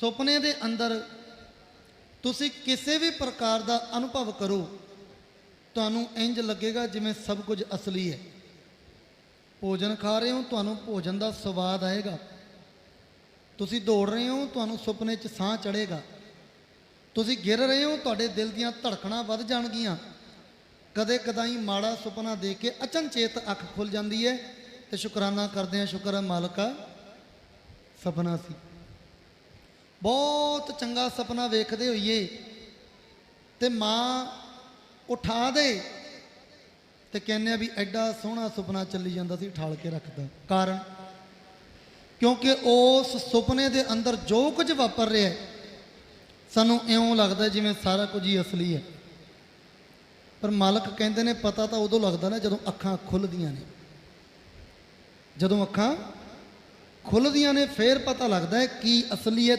ਸੁਪਨੇ ਦੇ ਅੰਦਰ ਤੁਸੀਂ ਕਿਸੇ ਵੀ ਪ੍ਰਕਾਰ ਦਾ ਅਨੁਭਵ ਕਰੋ, ਤੁਹਾਨੂੰ ਇੰਜ ਲੱਗੇਗਾ ਜਿਵੇਂ ਸਭ ਕੁਝ ਅਸਲੀ ਹੈ। ਭੋਜਨ ਖਾ ਰਹੇ ਹੋ, ਤੁਹਾਨੂੰ ਭੋਜਨ ਦਾ ਸਵਾਦ ਆਏਗਾ। ਤੁਸੀਂ ਦੌੜ ਰਹੇ ਹੋ, ਤੁਹਾਨੂੰ ਸੁਪਨੇ 'ਚ ਸਾਹ ਚੜੇਗਾ ਤੁਸੀਂ ਗਿਰ ਰਹੇ ਹੋ, ਤੁਹਾਡੇ ਦਿਲ ਦੀਆਂ ਧੜਕਣਾਂ ਵੱਧ ਜਾਣਗੀਆਂ। ਕਦੇ ਕਦਾਈ ਮਾੜਾ ਸੁਪਨਾ ਦੇਖ ਕੇ ਅਚਨਚੇਤ ਅੱਖ ਖੁੱਲ ਜਾਂਦੀ ਹੈ ਤੇ ਸ਼ੁਕਰਾਨਾ ਕਰਦੇ ਹਾਂ, ਸ਼ੁਕਰ ਹੈ ਮਾਲਕਾ, ਸੁਪਨਾ ਸੀ। ਬਹੁਤ ਚੰਗਾ ਸੁਪਨਾ ਵੇਖਦੇ ਹੋਈਏ ਤੇ ਮਾਂ ਉਠਾ ਦੇ ਤੇ ਕਹਿੰਦੇ ਆ ਵੀ ਐਡਾ ਸੋਹਣਾ ਸੁਪਨਾ ਚੱਲੀ ਜਾਂਦਾ ਸੀ, ਠਾਲ ਕੇ ਰੱਖਦਾ। ਕਾਰਨ? ਕਿਉਂਕਿ ਉਸ ਸੁਪਨੇ ਦੇ ਅੰਦਰ ਜੋ ਕੁਝ ਵਾਪਰ ਰਿਹਾ ਸਾਨੂੰ ਇਉਂ ਲੱਗਦਾ ਜਿਵੇਂ ਸਾਰਾ ਕੁਝ ਹੀ ਅਸਲੀ ਹੈ। ਪਰ ਮਾਲਕ ਕਹਿੰਦੇ ਨੇ, ਪਤਾ ਤਾਂ ਉਦੋਂ ਲੱਗਦਾ ਨਾ ਜਦੋਂ ਅੱਖਾਂ ਖੁੱਲਦੀਆਂ ਨੇ। ਜਦੋਂ ਅੱਖਾਂ ਖੁੱਲਦੀਆਂ ਨੇ, ਫੇਰ ਪਤਾ ਲੱਗਦਾ ਹੈ ਕੀ ਅਸਲੀਅਤ